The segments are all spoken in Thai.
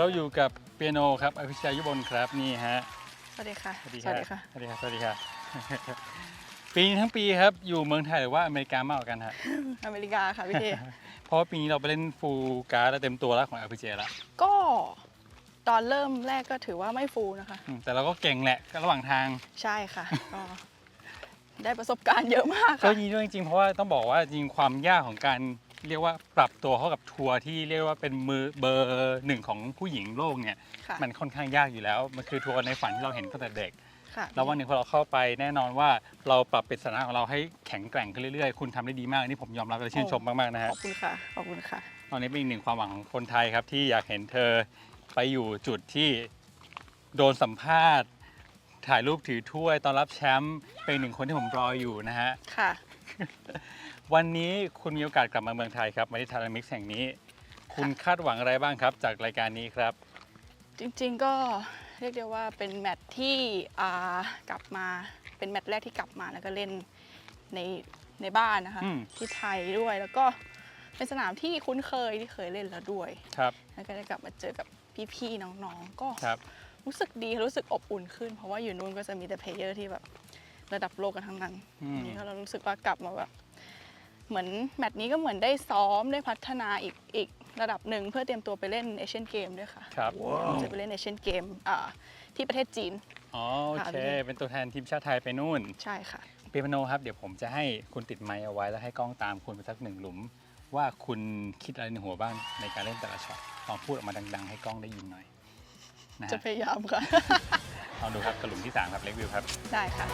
เราอยู่กับเปียโนครับอภิชัยยุบลครับนี่ฮะสวัสดีค่ะ สวัสดีสวัสดีค่ะสวัสดีครับสวัสดีครับปีนี้ทั้งปีครับอยู่เมืองไทยหรือว่าอเมริกามากกว่ากันฮะอเมริกาค่ะพี่เทเพราะว่าปีนี้เราไปเล่นฟูลการ์ดเต็มตัวแล้วของ LPG แล้วก็ตอนเริ่มแรกก็ถือว่าไม่ฟูลนะคะอืมแต่เราก็เก่งแหละก็ระหว่างทางใช่ค่ะก็ได้ประสบการณ์เยอะมากก็ค่ะยินดีด้วยจริงๆเพราะว่าต้องบอกว่าจริงความยากของการ เรียกว่าปรับตัวเข้ากับทัวร์ที่เรียกว่าเป็นมือเบอร์หนึ่งของผู้หญิงโลกเนี่ย ค่ะมันค่อนข้างยากอยู่แล้ว มันคือทัวร์ในฝันที่เราเห็นตั้งแต่เด็ก ค่ะแล้ววันหนึ่งพอเราเข้าไปแน่นอนว่าเราปรับเป็นสถานะของเราให้แข็งแกร่งขึ้นเรื่อยๆ คุณทำได้ดีมากอันนี่ผมยอมรับและชื่นชมมากๆนะขฮะอบคุณค่ะ ขอบคุณค่ะ ตอนนี้เป็นอีกหนึ่งความหวังของคนไทยครับ ที่อยากเห็นเธอไปอยู่จุดที่โดนสัมภาษณ์ ถ่ายรูปถือถ้วยตอนรับแชมป์เป็นหนึ่งคนที่ผมรออยู่นะฮะ ค่ะ วันนี้คุณมีโอกาสกลับมาเมืองไทยครับมาที่ทารามิกแห่งนี้ คุณคาดหวังอะไรบ้างครับ จากรายการนี้ครับ จริงๆก็เรียกได้ว่าเป็นแมตช์ที่อ่ากลับมาเป็นแมตช์แรกที่กลับมาแล้วก็เล่นในในบ้านนะคะ อืม ที่ไทยด้วยแล้วก็เป็นสนามที่คุ้นเคยที่เคยเล่นแล้วด้วย ครับแล้วก็ได้กลับมาเจอกับพี่ๆน้องๆ ก็ครับ รู้สึกดีรู้สึกอบอุ่นขึ้น เพราะว่าอยู่นู่นก็จะมีแต่เพลเยอร์ที่แบบระดับโลกกันทั้งนั้นอืมอันนี้ก็เรารู้สึกว่ากลับมาแบบ เหมือนแมตช์นี้ก็เหมือนได้ซ้อมได้พัฒนาอีกอีกระดับหนึ่งเพื่อเตรียมตัวไปเล่นเอเชียนเกมด้วยค่ะครับจะไปเล่นเอเชียนเกมอ่าที่ประเทศจีนอ๋อโอค่ะเค เป็นตัวแทนทีมชาติไทยไปนู่น ใช่ค่ะเปียโนครับเดี๋ยวผมจะให้คุณติดไมค์เอาไว้แล้วให้กล้องตามคุณไปสักหนึ่งหลุม ว่าคุณคิดอะไรในหัวบ้างในการเล่นแต่ละช็อตลองพูดออกมาดัง ๆ ให้กล้องได้ยินหน่อยนะจะฮะพยายามค่ะลองดูครับกับหลุมที่สามครับเล็กวิวครับ ได้ค่ะ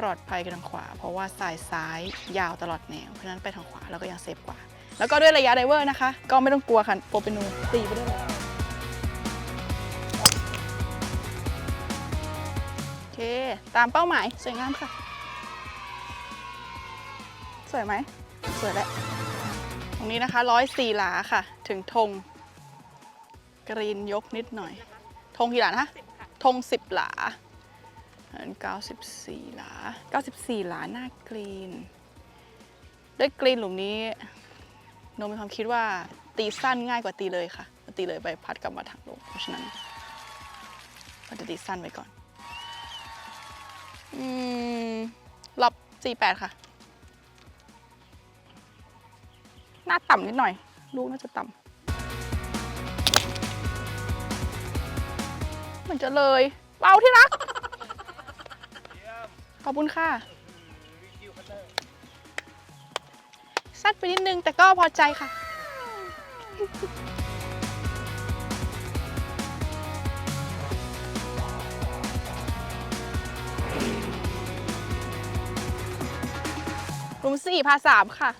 ปลอดภัยคือทางขวา เพราะว่าสายซ้ายยาวตลอดแนว เพราะฉะนั้นไปทางขวาเราก็ยังเซฟกว่า แล้วก็ด้วยระยะไดเวอร์นะคะ ก็ไม่ต้องกลัวค่ะโปรเปนูตีไปได้เลยโอเค ตามเป้าหมาย สวยงามค่ะ สวยไหม สวยแหล้วตรงนี้นะคะร้อยสี่หลาค่ะ ถึงธงกรีนยกนิดหน่อยธงกี่หลานะคะธงสิบหลา อันเก้าสิบสี่หลาเก้าสิบสี่หลาหน้ากรีน ด้วยกรีนหลุมนี้โนมีความคิดว่าตีสั้นง่ายกว่าตีเลยค่ะ ตีเลยไปพัดกลับมาทางลงเพราะฉะนั้นเราจะตีสั้นไว้ก่อน อืมรอบสี่แปดค่ะ หน้าต่ำนิดหน่อย ลูกน่าจะต่ำเหมือนจะเลยเบาที่รัก อบคุณค่ะสั้นไปนิดนึงแต่ก็พอใจค่ะรุมสี่พาสามค่ะ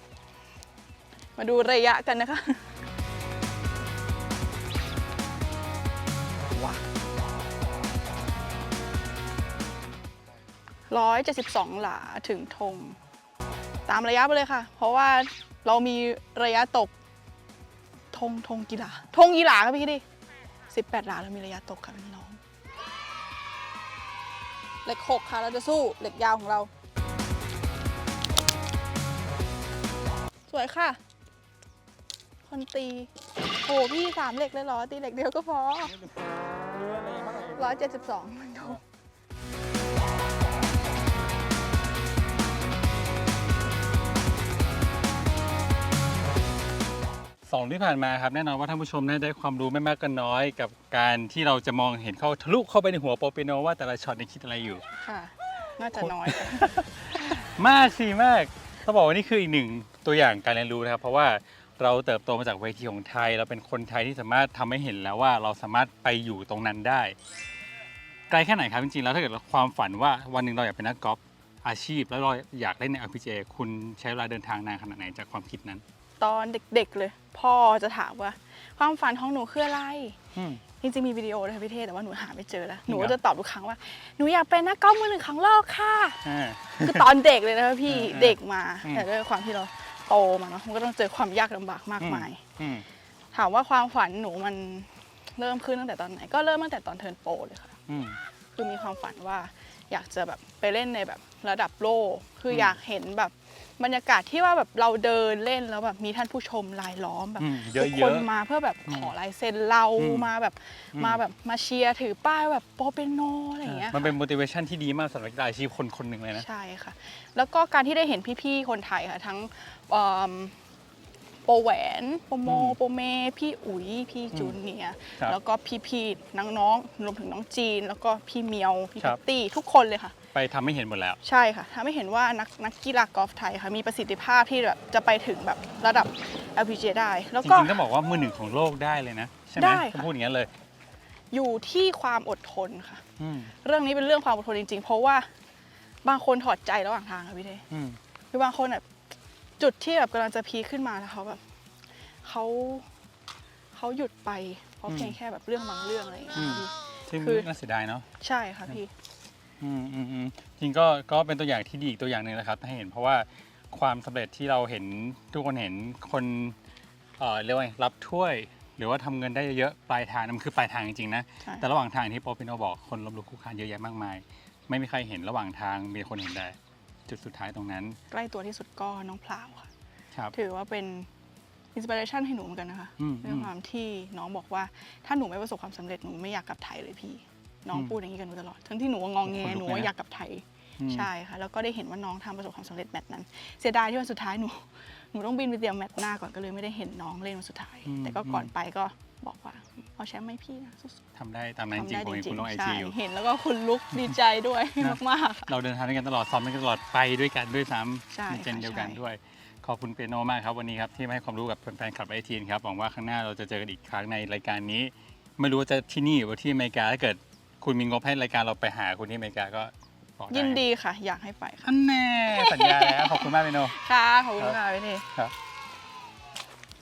มาดูระยะกันนะคะว้า ร้อยเจ็ดสิบสองหลาถึงธงตามระยะไปเลยค่ะ เพราะว่าเรามีระยะตกธงธงกี่หลาธงกี่หลาครับพี่ดิสิบแปดหลาเรามีระยะตกค่ะพี่น้องเหล็กหกค่ะเราจะสู้เหล็กยาวของเรา สวยค่ะ คนตีโอพี่สามเหล็กเลยเหรอ ตีเหล็กเดียวก็พอร้อยเจ็ดสิบสอง มันดูสองที่ผ่านมาครับ แน่นอนว่าท่านผู้ชมน่าจะได้ความรู้ไม่มากก็น้อย กับการที่เราจะมองเห็นเข้าทะลุเข้าไปในหัวโปรเปโนว่าแต่ละช็อตเนี่ยคิดอะไรอยู่ ค่ะ น่าจะน้อยค่ะมากสิมากต้องบอกว่านี่คืออีกหนึ่งตัวอย่างการเรียนรู้นะครับ เพราะว่าเราเติบโตมาจากเวทีของไทย เราเป็นคนไทยที่สามารถทำให้เห็นแล้วว่าเราสามารถไปอยู่ตรงนั้นได้ ไกลแค่ไหนครับจริงๆแล้วถ้าเกิดความฝันว่าวันหนึ่งเราอยากเป็นนักกอล์ฟอาชีพแล้วเราอยากเล่นใน LPGA คุณใช้เวลาเดินทางนานขนาดไหนจากความคิดนั้น ตอนเด็กๆเลย พ่อจะถามว่า ความฝันของหนูคืออะไรอืมจริงๆมีวิดีโอด้วยค่ะพี่เทศแต่ว่าหนูหาไม่เจอแล้วหนูจริงเหรอก็จะตอบทุกครั้งว่าหนูอยากเป็นนักกอล์ฟมือหนึ่งของโลกค่ะอ่าคือตอนเด็กเลยนะคะพี่อืมอืมเด็กมาอืมแต่ด้วยความที่เราโตมาเนาะมันก็ต้องเจอความยากลำบากมากมายอืมถามว่าความฝันหนูมันเริ่มขึ้นตั้งแต่ตอนไหน ก็เริ่มตั้งแต่ตอนเทิร์นโปรเลยค่ะอืมคือมีความฝันว่าอยากจะแบบไปเล่นในแบบระดับโลก คืออมอยากเห็นแบบ บรรยากาศที่ว่าแบบเราเดินเล่นแล้วแบบมีท่านผู้ชมรายล้อมแบบอืมเยทุอะกเยคนอะมาเพื่อแบบอืมขอลายเซ็นเราอืม มาแบบอืมมาแบบมาเชียร์ถือป้ายแบบโปรเปโนอะไรอย่างเงี้ยมันเป็น motivation ที่ดีมากสำหรับนักกีฬาอาชีพคนคนหนึ่งเลยนะ ใช่ค่ะ แล้วก็การที่ได้เห็นพี่ๆคนไทยค่ะทั้งเอิ่ม โปรแหวนโปรโมอืมโปรเม พี่อุ๋ย พี่จูเนียร์ครับ แล้วก็พี่ๆน้องๆรวมถึงน้องจีน แล้วก็พี่เมียว พี่ครัพับตตี้ทุกคนเลยค่ะ ไปทำให้เห็นหมดแล้ว ใช่ค่ะทำให้เห็นว่านักนักกีฬากอล์ฟไทยค่ะมีประสิทธิภาพที่แบบจะไปถึงแบบระดับ LPGA ได้ แล้วจก็ ริงๆต้องบอกว่ามือหนึ่งของโลกได้เลยนะ ใช่ไหมได้ค่ะต้องพูดอย่างนั้นเลยอยู่ที่ความอดทนค่ะ อืมเรื่องนี้เป็นเรื่องความอดทนจริง ๆ เพราะว่าบางคนถอดใจระหว่างทางค่ะพี่เทอืมคือบางคนแบบ จุดที่แบบกำลังจะพีคขึ้นมาแล้วเขาแบบเขาเขาหยุดไป เพราะอืมเพียงแค่แบบเรื่องบางเรื่องอะไรอย่างเงี้ยอืมพี่ซึ่งคือน่าเสียดายเนาะใช่ค่ะพี่อืมอืมอืมจริงก็ก็เป็นตัวอย่างที่ดีอีกตัวอย่างหนึ่งนะครับให้เห็นเพราะว่าความสำเร็จที่เราเห็นทุกคนเห็นคนเอ่อเรียกว่าไงรับถ้วย หรือว่าทำเงินได้เยอะๆปลายทางนั่นมันคือปลายทางจริงๆนะใช่แต่ระหว่างทางที่โปรปิโนบอกคนล้มลุกคลุกคลานเยอะแยะมากมาย ไม่มีใครเห็นระหว่างทางมีคนเห็นได้ จุดสุดท้ายตรงนั้น ใกล้ตัวที่สุดก็น้องพลาวค่ะ ครับ ถือว่าเป็นอินสปิเรชันให้หนูเหมือนกันนะคะอืมด้วยความที่น้องบอกว่าถ้าหนูไม่ประสบความสำเร็จหนูไม่อยากกลับไทยเลยพี่ น้องอืมพูดอย่างนี้กันมาตลอด ทั้งที่หนูว่างองแงขนลุกหนูเลยว่านะอยากกลับไทยอืม ใช่ค่ะ แล้วก็ได้เห็นว่าน้องทำประสบความสำเร็จแมตช์นั้น เสียดายที่วันสุดท้ายหนูหนูต้องบินไปเตรียมแมตช์หน้าก่อนก็เลยไม่ได้เห็นน้องเล่นวันสุดท้าย อืมแต่ก็ก่อนอืม ไปก็ บอกว่าเอาแชมป์ไหมพี่นะสู้ทำได้ตามๆนั้นจทำริงได้ผมจเห็นริคุงณลงไอๆใช่จีอยู่ เห็นแล้วก็คุณลุกดีใจด้วยนะ มากๆค่ะเราเดินทางด้วยกันตลอดซ้อมด้วยกันตลอดไปด้วยกันด้วยซ้ใช่ำในเจนค่ะเดียวกันใช่ ด้วย ขอบคุณเปียโนมากครับวันนี้ครับที่มาให้ความรู้กับแฟนๆคลับไอทีนครับหวังว่าข้างหน้าเราจะเจอกันอีกครั้งในรายการนี้ ไม่รู้ว่าจะที่นี่หรือว่าที่อเมริกาถ้าเกิดคุณมีงบให้รายการเราไปหาคุณที่อเมริกาก็บอกได้ยินดีค่ะ อยากให้ไปค่ะอันแน่สัญญาแล้วขอบคุณมากเปียโน ค่ะขอบคุณค่ะพี่เทครับ